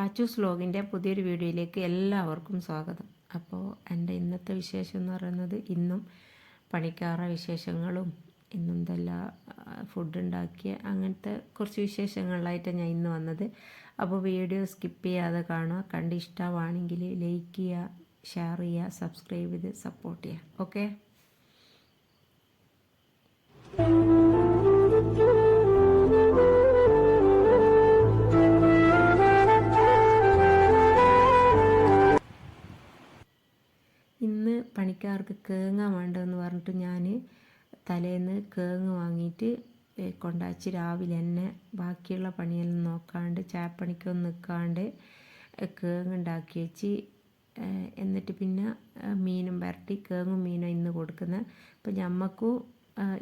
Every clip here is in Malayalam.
പാച്ചൂസ് വ്ലോഗിന്റെ പുതിയൊരു വീഡിയോയിലേക്ക് എല്ലാവർക്കും സ്വാഗതം. അപ്പോൾ എന്റെ ഇന്നത്തെ വിശേഷം എന്ന് പറയുന്നത് ഇന്നും പണിക്കാറ വിശേഷങ്ങളും ഇന്നും എന്തെല്ലാം ഫുഡ് ഉണ്ടാക്കിയ അങ്ങനത്തെ കുറച്ച് വിശേഷങ്ങളിലായിട്ട് ഞാൻ ഇന്ന് വന്നത്. അപ്പോൾ വീഡിയോ സ്കിപ്പ് ചെയ്യാതെ കാണുക. കണ്ട് ഇഷ്ടമാണെങ്കിൽ ലൈക്ക് ചെയ്യുക ഷെയർ ചെയ്യുക സബ്സ്ക്രൈബ് ചെയ്ത് സപ്പോർട്ട് ചെയ്യുക. ഓക്കെ പണിക്കാർക്ക് കേങ്ങ വേണ്ടതെന്ന് പറഞ്ഞിട്ട് ഞാൻ തലേന്ന് കേങ്ങ വാങ്ങിയിട്ട് കൊണ്ടാച്ച് രാവിലെ തന്നെ ബാക്കിയുള്ള പണിയെല്ലാം നോക്കാണ്ട് ചായപ്പണിക്കൊന്നും നിൽക്കാണ്ട് കേങ്ങ് ഉണ്ടാക്കി വെച്ച് എന്നിട്ട് പിന്നെ മീനും വരട്ടി കേങ്ങും മീനും ഇന്ന് കൊടുക്കുന്നത് അപ്പം ഞമ്മക്കും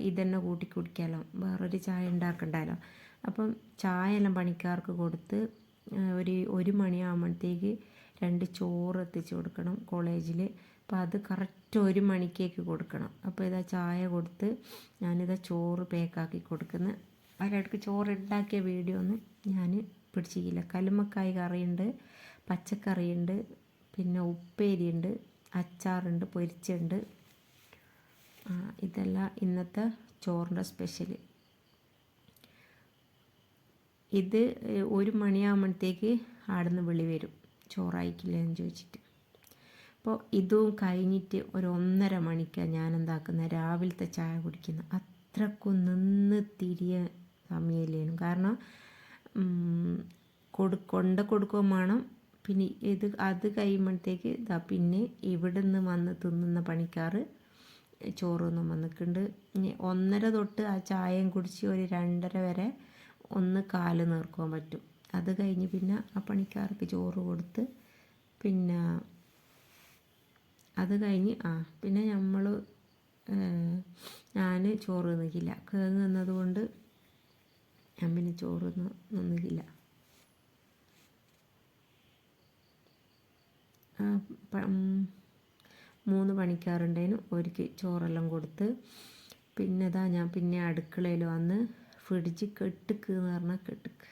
ഇതന്നെ കൂട്ടി കുടിക്കാമല്ലോ വേറൊരു ചായ ഉണ്ടാക്കണ്ടല്ലോ അപ്പം ചായ എല്ലാം പണിക്കാർക്ക് കൊടുത്ത് ഒരു ഒരു മണിയാകുമ്പോഴത്തേക്ക് രണ്ട് ചോറ് എത്തിച്ചു കൊടുക്കണം കോളേജിൽ അപ്പോൾ അത് കറക്റ്റ് ഒരു മണിക്കേക്ക് കൊടുക്കണം. അപ്പോൾ ഇതാ ചായ കൊടുത്ത് ഞാനിതാ ചോറ് പേക്കാക്കി കൊടുക്കുന്ന. അവരടുക്ക് ചോറ് ഉണ്ടാക്കിയ വീഡിയോ ഒന്ന് ഞാൻ പിടിച്ചില്ല കലുമക്കായ് കറിയുണ്ട് പച്ചക്കറിയുണ്ട് പിന്നെ ഉപ്പേരിയുണ്ട് അച്ചാറുണ്ട് പൊരിച്ചുണ്ട് ഇതെല്ലാം ഇന്നത്തെ ചോറിന്റെ സ്പെഷ്യൽ ഇത് ഒരു മണിയാകുമ്പോഴത്തേക്ക് ആടുന്ന് വിളി വരും. ചോറായിക്കില്ല എന്ന് ചോദിച്ചിട്ട്. അപ്പോൾ ഇതും കഴിഞ്ഞിട്ട് ഒരു ഒന്നര മണിക്കാണ് ഞാൻ എന്താക്കുന്നത് രാവിലത്തെ ചായ കുടിക്കുന്നത് അത്രക്കും നിന്ന് തിരിയ സമയമില്ലേനും കാരണം കൊടു കൊണ്ട കൊടുക്കുകയും വേണം. പിന്നെ ഇത് അത് കഴിയുമ്പോഴത്തേക്ക് ഇതാ പിന്നെ ഇവിടെ നിന്ന് വന്ന് തിന്നുന്ന പണിക്കാർ ചോറൊന്നും വന്നിട്ടുണ്ട് ഒന്നര തൊട്ട് ആ ചായയും കുടിച്ച് ഒരു രണ്ടര വരെ ഒന്ന് കാൽ നീർക്കാൻ പറ്റും. അത് കഴിഞ്ഞ് പിന്നെ ആ പണിക്കാർക്ക് ചോറ് കൊടുത്ത് പിന്നെ അത് കഴിഞ്ഞ് ആ പിന്നെ നമ്മൾ ഞാൻ ചോറ് നിന്നില്ല കേങ്ങ് നിന്നതുകൊണ്ട് ഞാൻ പിന്നെ ചോറ് ഉം, മൂന്ന് പണിക്കാറുണ്ടേനു ഒരിക്കൽ ചോറെല്ലാം കൊടുത്ത് പിന്നെ ഇതാ ഞാൻ പിന്നെ അടുക്കളയിൽ വന്ന് ഫ്രിഡ്ജ് കെട്ടുക്ക് എന്ന് പറഞ്ഞാൽ കെട്ടുക്ക്.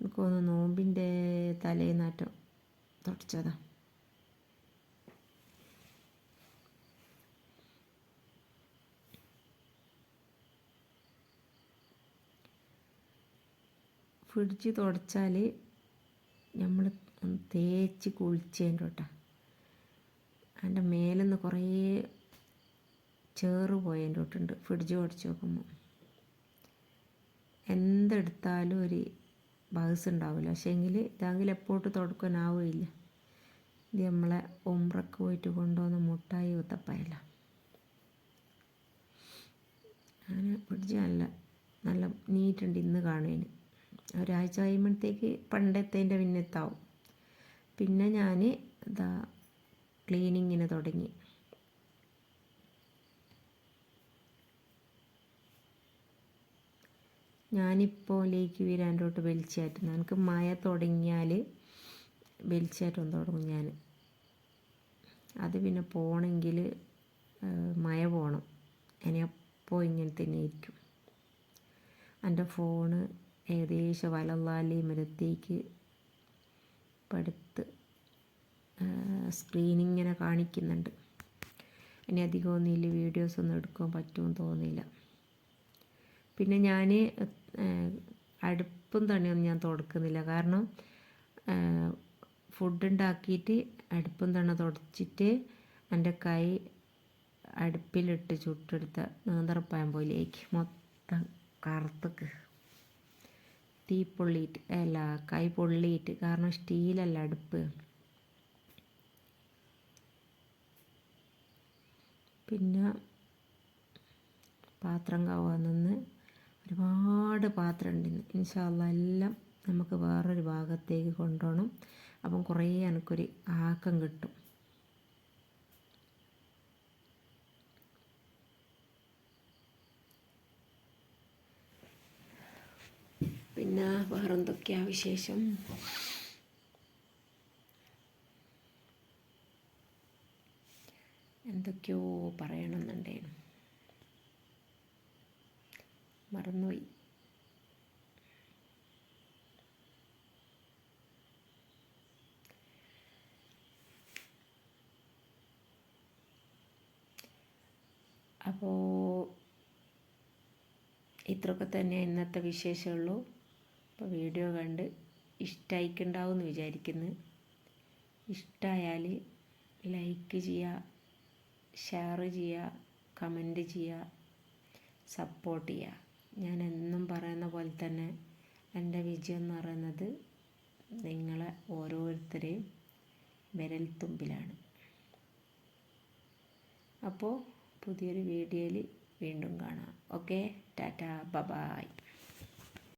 എനിക്ക് തോന്നുന്നു നോമ്പിന്റെ തലേനാറ്റം തുടച്ചതാ. ഫ്രിഡ്ജ് തുടച്ചാൽ നമ്മൾ തേച്ച് കുളിച്ചതിന്റെ കേട്ടോ അതിന്റെ മേലെന്ന് കുറേ ചേറ് പോയതിന്റെ തൊട്ടുണ്ട് ഫ്രിഡ്ജ് തുടച്ച് നോക്കുമ്പോൾ എന്തെടുത്താലും ഒരു ബഹസ് ഉണ്ടാവില്ല പക്ഷേ എങ്കിൽ ഇതാകിൽ എപ്പോട്ട് തുടക്കാനാവുകയില്ല. ഇത് നമ്മളെ ഉമ്രക്ക് പോയിട്ട് കൊണ്ടുവന്ന മുട്ടായി ഉത്തപ്പയല്ല. അങ്ങനെ പിടിച്ച് നല്ല നല്ല നീറ്റുണ്ട് ഇന്ന് കാണുന്നതിന് ഒരാഴ്ച കഴിയുമ്പോഴത്തേക്ക് പണ്ടത്തേന്റെ പിന്നെത്താവും. പിന്നെ ഞാൻ ഇതാ ക്ലീനിങ്ങിന് തുടങ്ങി. ഞാനിപ്പോൾ ലേക്ക് വീരാന്റോട്ട് വലിച്ചാറ്റുന്നു എനിക്ക് മഴ തുടങ്ങിയാൽ വലിച്ചാറ്റം തുടങ്ങും ഞാൻ അത് പിന്നെ പോകണമെങ്കിൽ മഴ പോകണം ഇനി അപ്പോൾ ഇങ്ങനെ തന്നെ ഇരിക്കും എന്റെ ഫോണ് ഏകദേശം വലല്ലാലി മരത്തേക്ക് പടുത്ത് സ്ക്രീനിങ്ങനെ കാണിക്കുന്നുണ്ട്. ഇനി അധികമൊന്നും ഇല്ല വീഡിയോസ് ഒന്നും എടുക്കാൻ പറ്റുമെന്ന് തോന്നില്ല പിന്നെ ഞാൻ അടുപ്പും തണിയൊന്നും ഞാൻ തുടക്കുന്നില്ല. കാരണം ഫുഡ് ഉണ്ടാക്കിയിട്ട് അടുപ്പും തണ തുടച്ചിട്ട് എന്റെ കൈ അടുപ്പിലിട്ട് ചുട്ടെടുത്ത നേന്ത്രപ്പഴം പോയിലേക്ക് മൊത്തം കറുത്തക്ക് തീ പൊള്ളിയിട്ട് അല്ല കൈ പൊള്ളിയിട്ട് കാരണം സ്റ്റീലല്ല അടുപ്പ്. പിന്നെ പാത്രം കവാൻ നിന്ന് ഒരുപാട് പാത്രം ഉണ്ട് ഇൻഷാല്ല എല്ലാം നമുക്ക് വേറൊരു ഭാഗത്തേക്ക് കൊണ്ടുപോകണം. അപ്പം കുറേ എനിക്കൊരു ആക്കം കിട്ടും. പിന്നെ വേറെന്തൊക്കെയാ വിശേഷം? എന്തൊക്കെയോ പറയണമെന്നുണ്ടായിരുന്നു. മറന്നുപോയി. അപ്പോൾ ഇത്രയൊക്കെ തന്നെ ഇന്നത്തെ വിശേഷമുള്ളൂ. അപ്പോൾ വീഡിയോ കണ്ട് ഇഷ്ടമായിക്കുണ്ടാവും എന്ന് വിചാരിക്കുന്നു. ഇഷ്ടമായാൽ ലൈക്ക് ചെയ്യുക ഷെയർ ചെയ്യുക കമന്റ് ചെയ്യുക സപ്പോർട്ട് ചെയ്യുക. ഞാൻ എന്നും പറയുന്ന പോലെ തന്നെ എന്റെ വിജയം എന്ന് പറയുന്നത് നിങ്ങളെ ഓരോരുത്തരെയും വിരൽത്തുമ്പിലാണ് അപ്പോൾ പുതിയൊരു വീഡിയോയിൽ വീണ്ടും കാണാം. ഓക്കെ? ടാറ്റ. Bye bye.